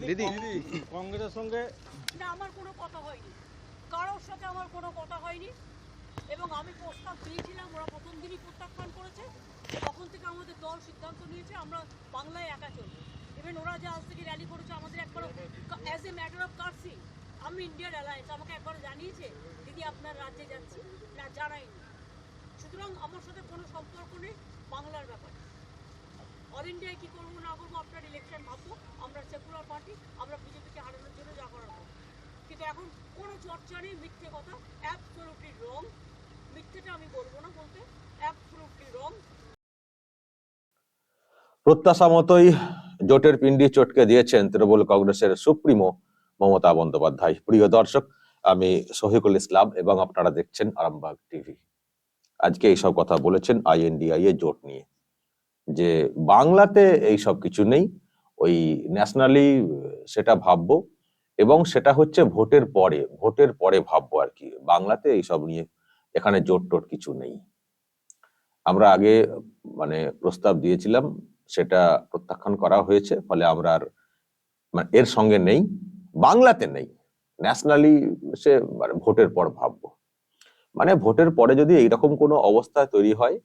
দিদি কংগ্রেসের সঙ্গে না আমার কোনো কথা হয়নি। কারোর সাথে আমার কোনো কথা হয়নি। এবং আমি প্রস্তাব দিয়েছিলাম ওরা প্রথম দিনই প্রত্যাখ্যান করেছে। তখন থেকে আমাদের দল সিদ্ধান্ত নিয়েছে আমরা বাংলায় একা চলবো। ইভেন ওরা যে আজ থেকে র্যালি করেছে আমাদের একবার as a matter of course আমি ইন্ডিয়ার অ্যালায়েন্স আমাকে একবার জানিয়েছে দিদি আপনার রাজ্যে যাচ্ছি। না জানাইনি সুতরাং আমার সাথে কোনো সম্পর্ক নেই বাংলার ব্যাপারে। অল ইন্ডিয়ায় কী করব না করব, আপনার ইলেকশন ভাববো, আমরা সেকুলার পার্টি আমরা বিজেপিকে হারানোর জন্য যা করার। কিন্তু এখন কোনো চর্চা নেই, মিথ্যে কথা অ্যাবসলুটলি রং মিথ্যেটা আমি বলব না বলতে অ্যাবসলুটলি রং প্রত্যাশা মতোই জোটের পিন্ডি চটকে দিয়েছেন তৃণমূল কংগ্রেসের সুপ্রিমো মমতা বন্দ্যোপাধ্যায়। প্রিয় দর্শক, আমি শহীদুল ইসলাম এবং আপনারা দেখছেন আরামবাগ টিভি। আজকে এইসব কথা বলেছেন আইএনডিআই এর জোট নিয়ে। যে বাংলাতে এই সব কিছু নেই, ওই ন্যাশনালি সেটা ভাববো এবং সেটা হচ্ছে ভোটের পরে ভোটের পরে ভাববো আর কি। বাংলাতে এইসব নিয়ে এখানে জোট টোট কিছু নেই। আমরা আগে মানে প্রস্তাব দিয়েছিলাম, সেটা প্রত্যাখ্যান করা হয়েছে, ফলে আমরা আর মানে এর সঙ্গে নেই, বাংলাতে নেই। ন্যাশনালি সে মানে ভোটের পর ভাববো। মানে ভোটের পরে যদি এইরকম কোনো অবস্থা তৈরি হয়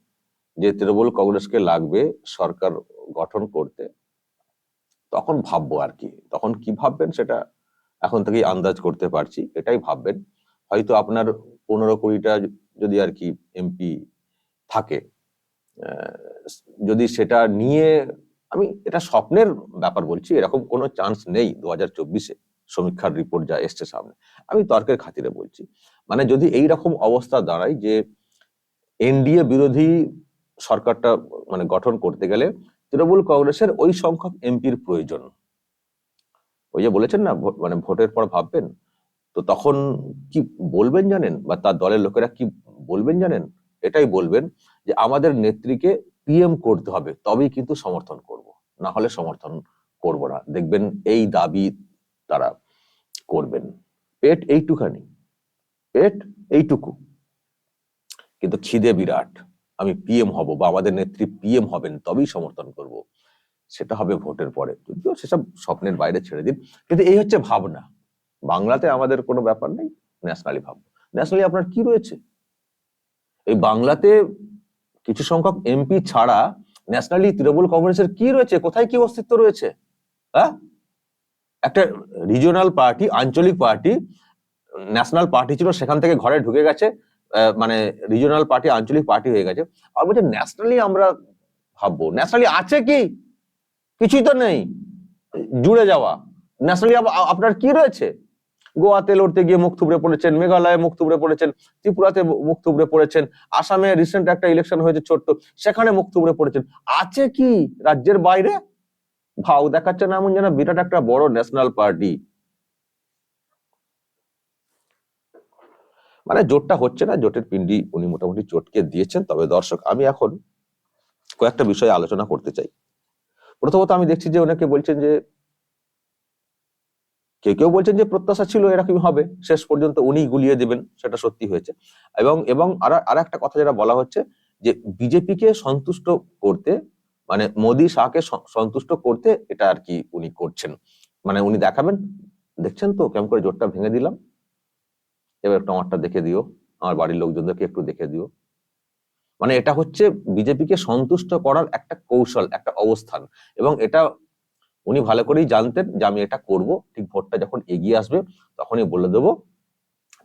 যে তৃণমূল কংগ্রেসকে লাগবে সরকার গঠন করতে, তখন ভাববো আর কি। তখন কি ভাববেন সেটা এখন থেকেই আন্দাজ করতে পারছি, এটাই ভাববেন। হয়তো আপনার পনেরো কুড়িটা যদি আর কি এমপি থাকে যদি সেটা নিয়ে, আমি এটা স্বপ্নের ব্যাপার বলছি, এরকম কোনো চান্স নেই দু হাজার চব্বিশে, সমীক্ষার রিপোর্ট যা এসছে সামনে। আমি তর্কের খাতিরে বলছি মানে যদি এই রকম অবস্থা দাঁড়ায় যে এনডিএ বিরোধী সরকারটা মানে গঠন করতে গেলে তৃণমূল কংগ্রেসের ওই সংখ্যক এমপির প্রয়োজন। ওই যে বলেছেন না মানে ভোটের পর ভাববেন। তো তখন কি বলবেন জানেন? বা তার দলের লোকেরা কি বলবেন জানেন? এটাই বলবেন যে আমাদের নেত্রীকে পিএম করতে হবে, তবেই কিন্তু সমর্থন করব। না হলে সমর্থন করব না। দেখবেন এই দাবি তারা করবেন। পেট এইটুখানি, পেট এইটুকু। কিন্তু খিদে বিরাট। আমি পিএম হব বা আমাদের নেত্রী পিএম হবেন তবেই সমর্থন করব। সেটা হবে ভোটের পরে। যদিও সেসব স্বপ্নের বাইরে ছেড়ে দিন। কিন্তু এই হচ্ছে ভাবনা। বাংলাতে আমাদের কোনো ব্যাপার নেই। ন্যাশনালি ভাববো ন্যাশনালি আপনার কি রয়েছে? এই বাংলাতে কিছু সংখ্যক এমপি ছাড়া ন্যাশনালি তৃণমূল কংগ্রেসের কি রয়েছে? কোথায় কি অস্তিত্ব রয়েছে? হ্যাঁ? একটা রিজিওনাল পার্টি আঞ্চলিক পার্টি ন্যাশনাল পার্টি ছিল, সেখান থেকে ঘরে ঢুকে গেছে। মানে রিজনাল পার্টি আঞ্চলিক পার্টি হয়ে গেছে। আর বলছে ন্যাশনালি আমরা ভাববো। ন্যাশনালি আছে কি? কিছুই তো নেই। জুড়ে যাওয়া। ন্যাশনালি আপনার কি রয়েছে? গোয়াতে লড়তে গিয়ে মুখ থুবড়ে পড়েছেন, মেঘালয়ে মুখ থুবড়ে পড়েছেন, ত্রিপুরাতে মুখ থুবড়ে পড়েছেন, আসামে রিসেন্ট একটা ইলেকশন হয়েছে ছোট্ট, সেখানে মুখ থুবড়ে পড়েছেন। আছে কি রাজ্যের বাইরে? ভাও দেখাচ্ছে না, এমন যেন বিরাট একটা বড় ন্যাশনাল পার্টি মানে জোটটা হচ্ছে না, জোটের পিন্ডি উনি মোটামুটি চটকে দিয়েছেন। তবে দর্শক, আমি এখন কয়েকটা বিষয়ে আলোচনা করতে চাই। প্রথমত আমি দেখছি যে অনেকে বলছেন যে, কেউ কেউ বলছেন যে প্রত্যাশা ছিল এরকমই হবে, শেষ পর্যন্ত উনি গুলিয়ে দেবেন, সেটা সত্যি হয়েছে। এবং এবং আর আর একটা কথা যেটা বলা হচ্ছে যে বিজেপিকে সন্তুষ্ট করতে মানে মোদি শাহকে সন্তুষ্ট করতে এটা আর কি উনি করছেন। মানে উনি দেখাবেন, দেখছেন তো, কেমন করে জোটটা ভেঙে দিলাম। এবার একটু আমারটা দেখে দিও, আমার বাড়ির লোকজনদেরকে একটু দেখে দিও। মানে এটা হচ্ছে বিজেপিকে সন্তুষ্ট করার একটা কৌশল, একটা অবস্থান। এবং এটা উনি ভালো করেই জানতেন যে আমি এটা করব, ঠিক ভোটটা যখন এগিয়ে আসবে তখনই বলে দেবো।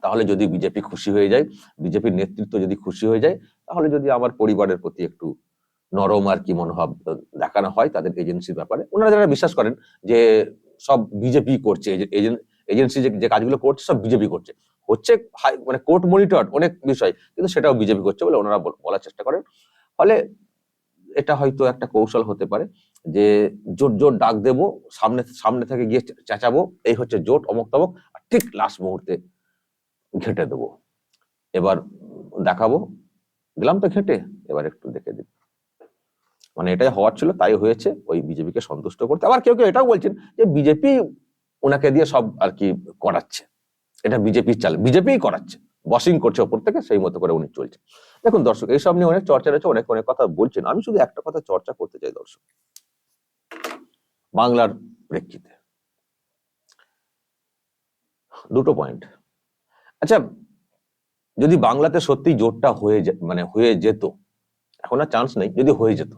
তাহলে যদি বিজেপি খুশি হয়ে যায়, বিজেপির নেতৃত্ব যদি খুশি হয়ে যায়, তাহলে যদি আমার পরিবারের প্রতি একটু নরম আর কি মনোভাব দেখানো হয় তাদের এজেন্সির ব্যাপারে। ওনারা যারা বিশ্বাস করেন যে সব বিজেপি করছে এজেন্সি যে যে কাজগুলো করছে সব বিজেপি করছে। হচ্ছে মানে কোর্ট মনিটর অনেক বিষয়, কিন্তু সেটাও বিজেপি করছে বলে ওনারা বল- বলার চেষ্টা করেন। ফলে এটা হয়তো একটা কৌশল হতে পারে যে জোট জোট ডাক দেব, সামনে সামনে থেকে গিয়ে চেঁচাবো, এই হচ্ছে জোট, অমক তমক ঠিক লাস্ট মুহূর্তে ঘেটে দেবো। এবার দেখাবো। দিলাম তো ঘেটে, এবার একটু দেখে দিন মানে এটাই হওয়ার ছিল, তাই হয়েছে, ওই বিজেপিকে সন্তুষ্ট করতে। আবার কেউ কেউ এটাও বলছেন যে বিজেপি ওনাকে দিয়ে সব আর কি করাচ্ছে। এটা বিজেপির চাল, বিজেপিই করাচ্ছে। বসিং করছে ওপর থেকে, সেই মতো করে উনি চলছে। দেখুন দর্শক, এইসব নিয়ে অনেক চর্চা রয়েছে, অনেক অনেক কথা বলছেন। আমি শুধু একটা কথা চর্চা করতে চাই দর্শক। বাংলার প্রেক্ষিতে। দুটো পয়েন্ট আচ্ছা যদি বাংলাতে সত্যি জোটটা হয়ে মানে হয়ে যেত, এখন আর চান্স নেই, যদি হয়ে যেত,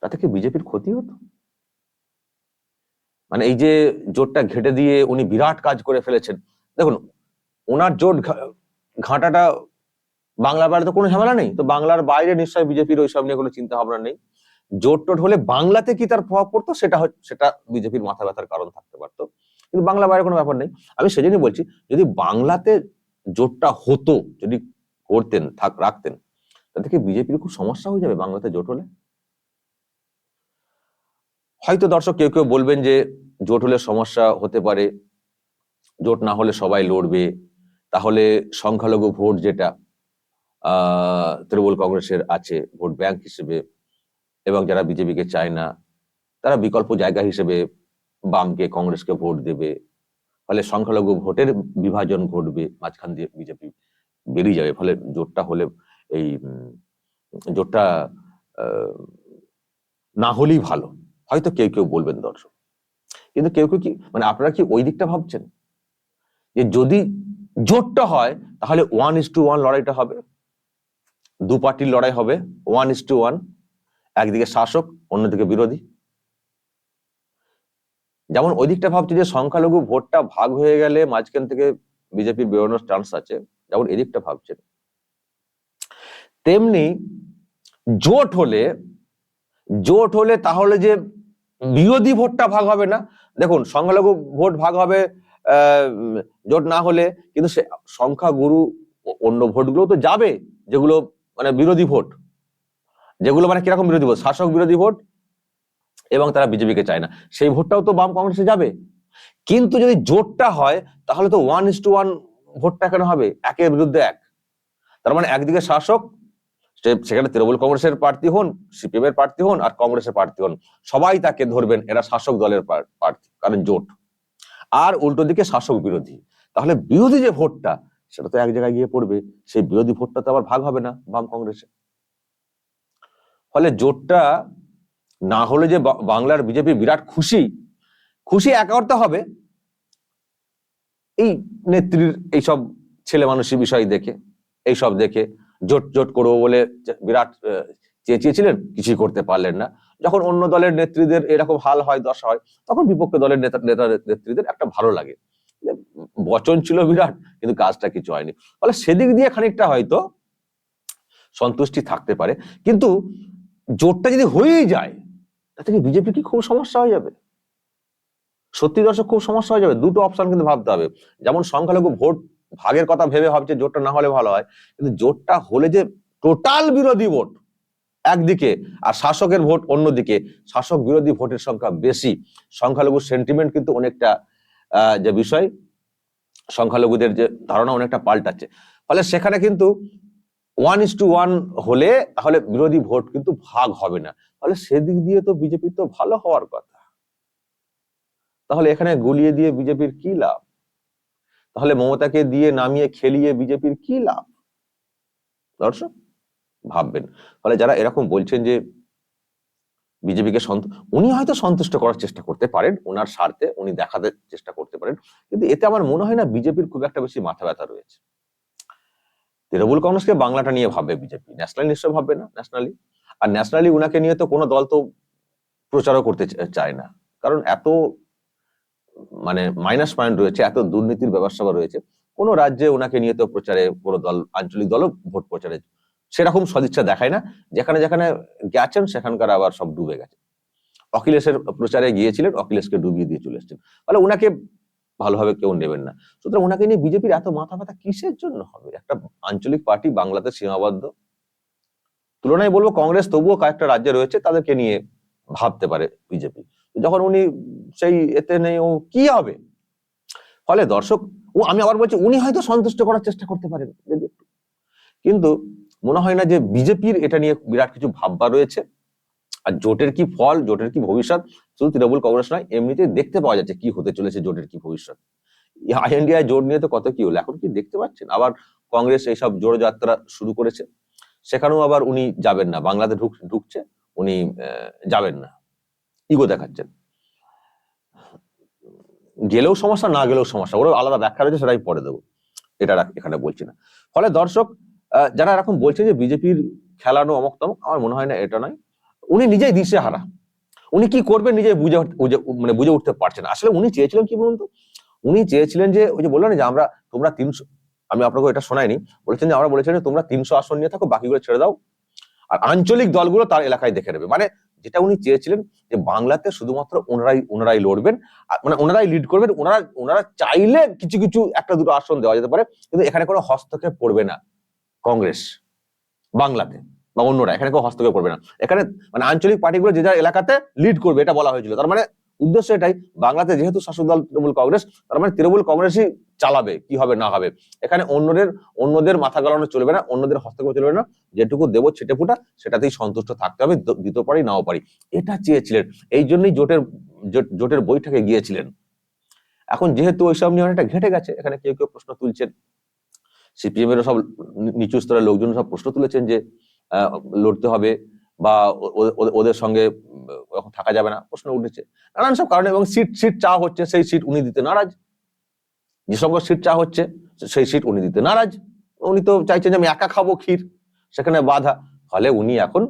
তাতে কি বিজেপির ক্ষতি হতো? মানে এই যে জোটটা ঘেটে দিয়ে উনি বিরাট কাজ করে ফেলেছেন দেখুন, ওনার জোট ঘাঁটাটা বাংলার বাইরে তো কোনো ঝামেলা নেই। তো বাংলার বাইরে নিশ্চয়ই বিজেপির ওইসব নিয়ে কোনো চিন্তা ভাবনা নেই। জোট টোট হলে বাংলাতে কি তার প্রভাব পড়তো সেটা সেটা বিজেপির মাথা ব্যথার কারণ থাকতে পারতো। কিন্তু বাংলা বাইরে কোনো ব্যাপার নেই। আমি সেজন্যই বলছি, যদি বাংলাতে জোটটা হতো, যদি করতেন, থাক, রাখতেন, তাতে কি বিজেপির খুব সমস্যা হয়ে যাবে বাংলাতে জোট হলে? হয়তো দর্শক কেউ কেউ বলবেন যে জোট হলে সমস্যা হতে পারে। জোট না হলে সবাই লড়বে। তাহলে সংখ্যালঘু ভোট যেটা তৃণমূল কংগ্রেসের আছে, ভোট ব্যাংক হিসেবে, এবং যারা বিজেপিকে চায় না, তারা বিকল্প জায়গা হিসেবে বামকে, কংগ্রেসকে ভোট দেবে। ফলে সংখ্যালঘু ভোটের বিভাজন ঘটবে, মাঝখান দিয়ে বিজেপি বেরিয়ে যাবে। ফলে জোটটা হলে এই জোটটা না হলেই ভালো। হয়তো কেউ কেউ বলবেন দর্শক। কিন্তু কেউ কেউ কি মানে আপনারা কি ওই দিকটা ভাবছেন? যে যদি জোটটা হয়, তাহলে ওয়ান ইস টু ওয়ান লড়াইটা হবে। দু পার্টির লড়াই হবে ওয়ান ইস টু ওয়ান একদিকে শাসক, অন্যদিকে বিরোধী। যেমন ওই দিকটা ভাবছি যে সংখ্যালঘু ভোটটা ভাগ হয়ে গেলে মাঝখান থেকে বিজেপির বেরোনোর চান্স আছে, যেমন এদিকটা ভাবছেন। তেমনি জোট হলে জোট হলে তাহলে যে বিরোধী ভোটটা ভাগ হবে না। দেখুন, সংখ্যালঘু ভোট ভাগ হবে জোট না হলে কিন্তু সে সংখ্যাগুরু অন্য ভোটগুলো তো যাবে, যেগুলো মানে বিরোধী ভোট। যেগুলো মানে কীরকম বিরোধী ভোট? শাসক বিরোধী ভোট এবং তারা বিজেপিকে চায় না। সেই ভোটটাও তো বাম কংগ্রেসে যাবে। কিন্তু যদি জোটটা হয়, তাহলে তো ওয়ান ইস টু ওয়ান ভোটটা কেন হবে? একের বিরুদ্ধে এক। তার মানে একদিকে শাসক সেখানে তৃণমূল কংগ্রেসের প্রার্থী হন সিপিএম এর প্রার্থী হন, আর কংগ্রেসের প্রার্থী হন। সবাই তাকে ধরবেন, এরা শাসক দলের প্রার্থী, কারণ জোট। আর উল্টো দিকে শাসক বিরোধী। তাহলে বিরোধী যে ভোটটা সেটা তো এক জায়গায় গিয়ে পড়বে। সেই বিরোধী ভোটটা তো আবার ভাগ হবে না বাম কংগ্রেসে। ফলে জোটটা না হলে যে বাংলার বিজেপি বিরাট খুশি খুশি একা হবে। এই নেত্রীর এইসব ছেলে মানুষের বিষয় দেখে এইসব দেখে জোট জোট করব বলে বিরাট আহ, চেঁচিয়েছিলেন কিছুই করতে পারলেন না। যখন অন্য দলের নেত্রীদের এরকম হাল হয়, দশা হয়, তখন বিপক্ষ দলের নেতা নেতা, নেত্রীদের একটা ভালো লাগে। বচন ছিল বিরাট, কিন্তু কাজটা কিছু হয়নি। ফলে সেদিক দিয়ে খানিকটা হয়তো সন্তুষ্টি থাকতে পারে, কিন্তু জোটটা যদি হয়েই যায়, তাতে কি বিজেপি কি খুব সমস্যা হয়ে যাবে? সত্যি দর্শক, খুব সমস্যা হয়ে যাবে। দুটো অপশন কিন্তু ভাবতে হবে। যেমন সংখ্যালঘু ভোট, ভাগের কথা ভেবে ভাবছে জোটটা না হলে ভালো হয়, কিন্তু জোটটা হলে যে টোটাল বিরোধী ভোট একদিকে আর শাসকের ভোট অন্যদিকে। শাসক বিরোধী ভোটের সংখ্যা বেশি। সংখ্যালঘু সেন্টিমেন্ট কিন্তু অনেকটা যে বিষয়, সংখ্যালঘুদের যে ধারণা অনেকটা পাল্টাচ্ছে। ফলে সেখানে কিন্তু ওয়ান ইস টু ওয়ান হলে তাহলে বিরোধী ভোট কিন্তু ভাগ হবে না। তাহলে সেদিক দিয়ে তো বিজেপি তো ভালো হওয়ার কথা। তাহলে এখানে গুলিয়ে দিয়ে বিজেপির কি লাভ? তাহলে মমতাকে দিয়ে নামিয়ে খেলিয়ে বিজেপির কি লাভ? দর্শক ভাববেন। ফলে যারা এরকম বলছেন যে বিজেপিকে উনি হয়তো সন্তুষ্ট করার চেষ্টা করতে পারেন, ওনার স্বার্থে উনি দেখাতে চেষ্টা করতে পারেন, কিন্তু এতে আমার মনে হয় না বিজেপির খুব একটা বেশি মাথা ব্যথা রয়েছে। তৃণমূল কংগ্রেসকে বাংলাটা নিয়ে ভাববে বিজেপি, ন্যাশনাল নিশ্চয় ভাববে না, ন্যাশনালি। আর ন্যাশনালি উনাকে নিয়ে তো কোনো দল তো প্রচারও করতে চায় না। কারণ এত মানে মাইনাস পয়েন্ট রয়েছে, এত দুর্নীতির ব্যবস্থা রয়েছে, কোনো রাজ্যে ওনাকে নিয়ে তো প্রচারে কোনো দল, আঞ্চলিক দলও ভোট প্রচারে সেরকম সদিচ্ছা দেখায় না। যেখানে যেখানে গেছেন, সেখানকার আবার সব ডুবে গেছে। অখিলেশের প্রচারে গিয়েছিলেন, অখিলেশকে ডুবিয়ে দিয়ে চলে এসেছেন। ফলে ওনাকে ভালোভাবে কেউ নেবেন না। সুতরাং ওনাকে নিয়ে বিজেপির এত মাথা ব্যথা কিসের জন্য হবে? একটা আঞ্চলিক পার্টি বাংলাতে সীমাবদ্ধ। তুলনায় বলব কংগ্রেস তবুও কয়েকটা রাজ্যে রয়েছে, তাদেরকে নিয়ে ভাবতে পারে বিজেপি। যখন উনি সেই এতে নেই, ও কি হবে? ফলে দর্শক, ও আমি আবার বলছি, উনি হয়তো সন্তুষ্ট করার চেষ্টা করতে পারেন। কিন্তু মনে হয় না যে বিজেপির এটা নিয়ে বিরাট কিছু ভাববা রয়েছে। আর জোটের কি ফল, জোটের কি ভবিষ্যৎ? শুধু তৃণমূল কংগ্রেস নয় এমনিতে দেখতে পাওয়া যাচ্ছে কি হতে চলেছে জোটের কি ভবিষ্যৎ। ইন্ডিয়ায় জোট নিয়ে তো কত কি হলো, এখন কি দেখতে পাচ্ছেন? আবার কংগ্রেস এইসব জোড় যাত্রা শুরু করেছে, সেখানেও আবার উনি যাবেন না, বাংলাতে ঢুক, ঢুকছে, উনি যাবেন না। ইগো দেখাচ্ছেন। গেলেও সমস্যা, না গেলেও সমস্যা ওর আলাদা ব্যাখ্যা রয়েছে, সেটাই পরে দেবো। এটা এখানে বলছি না। ফলে দর্শক যারা এরকম বলছে যে বিজেপির খেলানো অমক তমক, আমার মনে হয় না, এটা নয়। উনি নিজেই দিশে হারা উনি কি করবেন নিজে বুঝে মানে বুঝে উঠতে পারছেন আসলে উনি চেয়েছিলেন কি বলুন তো? উনি চেয়েছিলেন যে, ওই যে বললেন যে, আমরা তোমরা তিনশো আমি আপনাকে এটা শোনাইনি, বলেছেন যে, আমরা বলেছিলেন যে, তোমরা তিনশো আসন নিয়ে থাকো, বাকিগুলো ছেড়ে দাও। আর আঞ্চলিক দলগুলো তার এলাকায় দেখে নেবে। মানে যেটা উনি চেয়েছিলেন যে, বাংলাতে শুধুমাত্র ওনারাই ওনারাই লড়বেন। মানে ওনারাই লিড করবেন। ওনারা ওনারা চাইলে কিছু কিছু একটা দুটো আসন দেওয়া যেতে পারে, কিন্তু এখানে কোনো হস্তক্ষেপ করবে না। কংগ্রেস, বাংলাতে বা অন্যরা, এখানে কেউ হস্তক্ষেপ করবে না। এখানে মানে আঞ্চলিক পার্টিগুলো যে যার এলাকাতে লিড করবে, এটা বলা হয়েছিল। তার মানে উদ্দেশ্য এটাই, বাংলাতে যেহেতু শাসক দল তৃণমূল কংগ্রেস, তার মানে তৃণমূল কংগ্রেসই চালাবে, কি হবে না হবে। এখানে অন্যদের অন্যদের মাথা গলানো চলবে না, অন্যদের হস্তক্ষেপ চলবে না, যেটুকু দেবো ছেটে ফুটা, সেটাতেই সন্তুষ্ট থাকতে হবে দিতে পারি, নাও পারি। এটা চেয়েছিলেন, এই জন্যই জোটের জোটের বৈঠকে গিয়েছিলেন। এখন যেহেতু ওইসব নিয়ে অনেকটা ঘেটে গেছে, এখানে কেউ কেউ প্রশ্ন তুলছেন। সিপিএম এর সব নিচু স্তরের লোকজন সব প্রশ্ন তুলেছেন যে লড়তে হবে বা ওদের সঙ্গে থাকা যাবে না, প্রশ্ন উঠেছে। নানান সব কারণে এবং সিট সিট চা হচ্ছে, সেই সিট উনি দিতে নারাজ। যে সব সিট চা হচ্ছে সেই সিট উনি দিতে নারাজ। উনি তো চাইছেন যে আমি একা খাব ক্ষীর, সেখানে বাধা। ফলে উনি এখন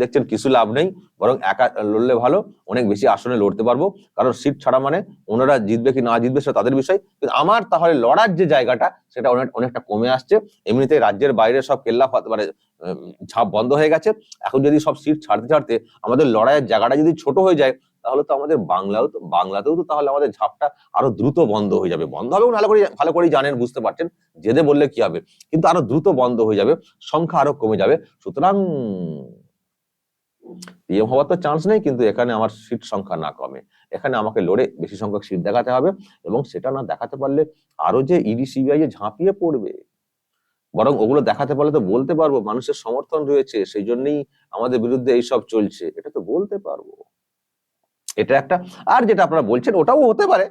দেখছেন কিছু লাভ নেই, বরং একা লড়লে ভালো, অনেক বেশি আসনে লড়তে পারব। কারণ সিট ছাড়া মানে ওনারা জিতবে কি না জিতবে সেটা তাদের বিষয়। কিন্তু আমার তাহলে লড়ার যে জায়গাটা, সেটা অনেক, অনেকটা কমে আসছে। এমনিতেই রাজ্যের বাইরে সব কেল্লা মানে ঝাঁপ বন্ধ হয়ে গেছে। এখন যদি সব সিট ছাড়তে ছাড়তে আমাদের লড়াইয়ের জায়গাটা যদি ছোট হয়ে যায়, তাহলে তো আমাদের বাংলাও তো, বাংলাতেও তো তাহলে আমাদের ঝাপটা আরও দ্রুত বন্ধ হয়ে যাবে। বন্ধ হবে ভালো করে, ভালো করেই জানেন, বুঝতে পারছেন। জেদে বললে কি হবে? কিন্তু আরও দ্রুত বন্ধ হয়ে যাবে, সংখ্যা আরও কমে যাবে। সুতরাং পিএম হওয়ার তো চান্স নেই, কিন্তু এখানে আমার সিট সংখ্যা না কমে। এখানে আমাকে লড়ে বেশি সংখ্যক সিট দেখাতে হবে এবং সেটা না দেখাতে পারলে আরও যে ইডি সিবিআই ঝাঁপিয়ে পড়বে, বরং ওগুলো দেখাতে পারলে তো বলতে পারব, মানুষের সমর্থন রয়েছে, সেই জন্যই আমাদের বিরুদ্ধে এইসব চলছে। এটা তো বলতে পারব। এটা একটা, আর যেটা আপনারা বলছেন, ওটাও হতে পারে।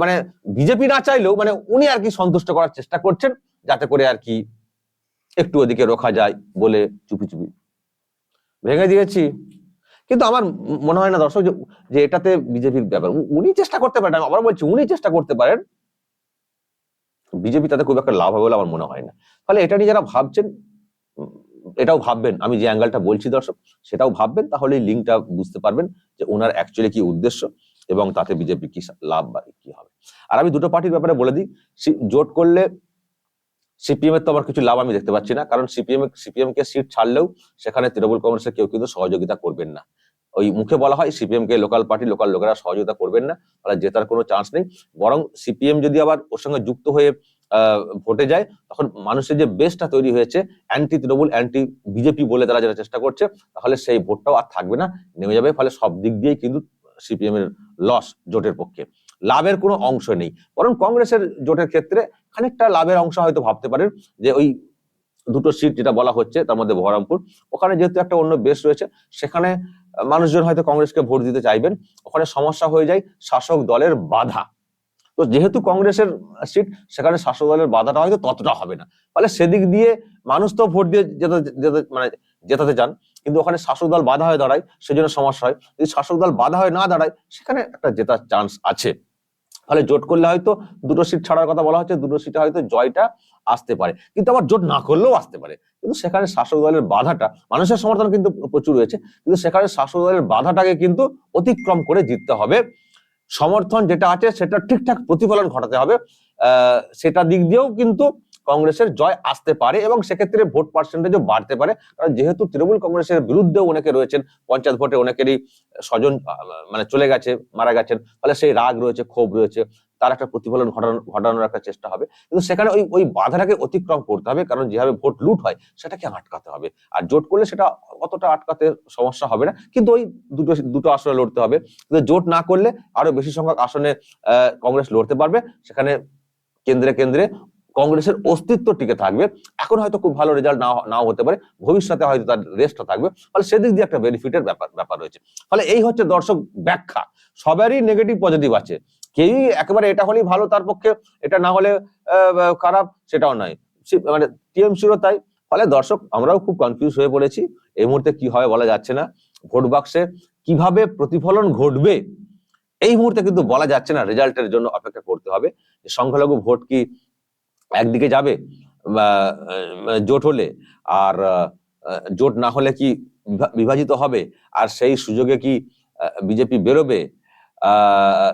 মানে বিজেপি না চাইলেও মানে উনি আর কি সন্তুষ্ট করার চেষ্টা করছেন, যাতে করে আর কি একটু ওদিকে রোখা যায় বলে চুপি চুপি ভেঙে দিয়েছি। কিন্তু আমার মনে হয় না দর্শক যে- এটাতে বিজেপির ব্যাপার। উনি চেষ্টা করতে পারেন, আমি আবার বলছি, উনি চেষ্টা করতে পারেন। বিজেপি তাতে খুব একটা লাভ হবে বলে আমার মনে হয় না। ফলে এটা নিয়ে যারা ভাবছেন এটাও ভাববেন। আমি যে অ্যাঙ্গেলটা বলছি দর্শক, সেটাও ভাববেন, তাহলে এই লিঙ্কটা বুঝতে পারবেন যে ওনার অ্যাকচুয়ালি কি উদ্দেশ্য এবং তাতে বিজেপি কি লাভ বা কি হবে। আর আমি দুটো পার্টির ব্যাপারে বলে দিই জোট করলে সিপিএম এর তো আমার কিছু লাভ আমি দেখতে পাচ্ছি না। কারণ সিপিএম সিপিএম কে সিট ছাড়লেও সেখানে তৃণমূল কংগ্রেসের কেউ কিন্তু সহযোগিতা করবেন না। ওই মুখে বলা হয় সিপিএম কে লোকাল পার্টি লোকাল লোকেরা সহযোগিতা করবেন না, ফলে জেতার কোনো চান্স নেই। বরং সিপিএম যদি আবার ওর সঙ্গে যুক্ত হয়ে ভোটে যায়, তখন মানুষের যে বেসটা তৈরি হয়েছে অ্যান্টি তৃণমূল অ্যান্টি বিজেপি বলে তারা যেটা চেষ্টা করছে, তাহলে সেই ভোটটাও আর থাকবে না, নেমে যাবে, ফলে সব দিক দিয়েই কিন্তু সিপিএম এর লস জোটের পক্ষে। লাভের কোনো অংশ নেই। বরং কংগ্রেসের জোটের ক্ষেত্রে খানিকটা লাভের অংশ হয়তো ভাবতে পারেন যে ওই দুটো সিট যেটা বলা হচ্ছে তার মধ্যে বহরমপুর, ওখানে যেহেতু একটা অন্য বেশ রয়েছে, সেখানে মানুষজন হয়তো কংগ্রেসকে ভোট দিতে চাইবেন, ওখানে সমস্যা হয়ে যায় শাসক দলের বাধা। তো যেহেতু কংগ্রেসের সিট, সেখানে শাসক দলের বাধাটা হয়তো ততটা হবে না। ফলে সেদিক দিয়ে মানুষ তো ভোট দিয়ে যেতে মানে জেতাতে চান, কিন্তু ওখানে শাসক দল বাধা হয়ে দাঁড়ায়, সেজন্য সমস্যা হয়। যদি শাসক দল বাধা হয়ে না দাঁড়ায়, সেখানে একটা জেতার চান্স আছে। ফলে জোট করলে হয়তো দুটো সিট ছাড়ার কথা বলা হচ্ছে, দুটো সিটে হয়তো জয়টা আসতে পারে। কিন্তু আবার জোট না করলেও আসতে পারে। কিন্তু সেখানে শাসক দলের বাধাটা, মানুষের সমর্থন কিন্তু প্রচুর রয়েছে, কিন্তু সেখানে শাসক দলের বাধাটাকে কিন্তু অতিক্রম করে জিততে হবে। সমর্থন যেটা আছে, সেটা ঠিকঠাক প্রতিফলন ঘটাতে হবে। সেটা দিক দিয়েও কিন্তু কংগ্রেসের জয় আসতে পারে এবং সেক্ষেত্রে ভোট পার্সেন্টেজও বাড়তে পারে। কারণ যেহেতু তৃণমূল কংগ্রেসের বিরুদ্ধেও অনেকে রয়েছেন, পঞ্চায়েত ভোটে অনেকেরই স্বজন মানে চলে গেছে, মারা গেছেন, ফলে সেই রাগ রয়েছে, ক্ষোভ রয়েছে, তার একটা প্রতিফলন ঘটানো, ঘটানোর একটা চেষ্টা হবে। কিন্তু সেখানে ওই ওই বাধাটাকে অতিক্রম করতে হবে, কারণ যেভাবে ভোট লুট হয়, সেটাকে আটকাতে হবে। আর জোট করলে সেটা অতটা আটকাতে সমস্যা হবে না, কিন্তু ওই দুটো দুটো আসনে লড়তে হবে। কিন্তু জোট না করলে আরও বেশি সংখ্যক আসনে কংগ্রেস লড়তে পারবে। সেখানে কেন্দ্রে কেন্দ্রে কংগ্রেসের অস্তিত্ব টিকে থাকবে। এখন হয়তো খুব ভালো রেজাল্ট নাও নাও হতে পারে। ভবিষ্যতে হয়তো তার রেস্টটা থাকবে। ফলে সেদিক দিয়ে একটা বেনিফিটের ব্যাপার ব্যাপার রয়েছে। ফলে এই হচ্ছে দর্শক ব্যাখ্যা। সবারই নেগেটিভ পজিটিভ আছে। কেউই একেবারে এটা হলেই ভালো, তার পক্ষে এটা না হলে খারাপ সেটাও নয়। মানে টিএমসিরও তাই। ফলে দর্শক, আমরাও খুব কনফিউজ হয়ে পড়েছি। এই মুহূর্তে কি হবে বলা যাচ্ছে না। ভোট বাক্সে কীভাবে প্রতিফলন ঘটবে, এই মুহূর্তে কিন্তু বলা যাচ্ছে না। রেজাল্টের জন্য অপেক্ষা করতে হবে। সংখ্যালঘু ভোট কি একদিকে যাবে জোট হলে, আর জোট না হলে কি বিভা- বিভাজিত হবে? আর সেই সুযোগে কি বিজেপি বেরোবে?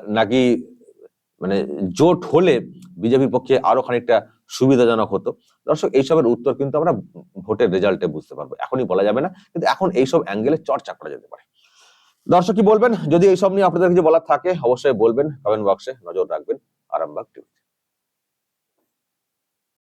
নাকি মানে জোট হলে বিজেপির পক্ষে আরও খানিকটা সুবিধাজনক হতো? দর্শক, এইসবের উত্তর কিন্তু আমরা ভোটের রেজাল্টে বুঝতে পারব। এখনই বলা যাবে না, কিন্তু এখন এইসব অ্যাঙ্গেলে চর্চা করা যেতে পারে। দর্শক, কি বলবেন? যদি এইসব নিয়ে আপনাদের কিছু বলার থাকে, অবশ্যই বলবেন কমেন্ট বক্সে, নজর রাখবেন। আরামবাগ টিভি।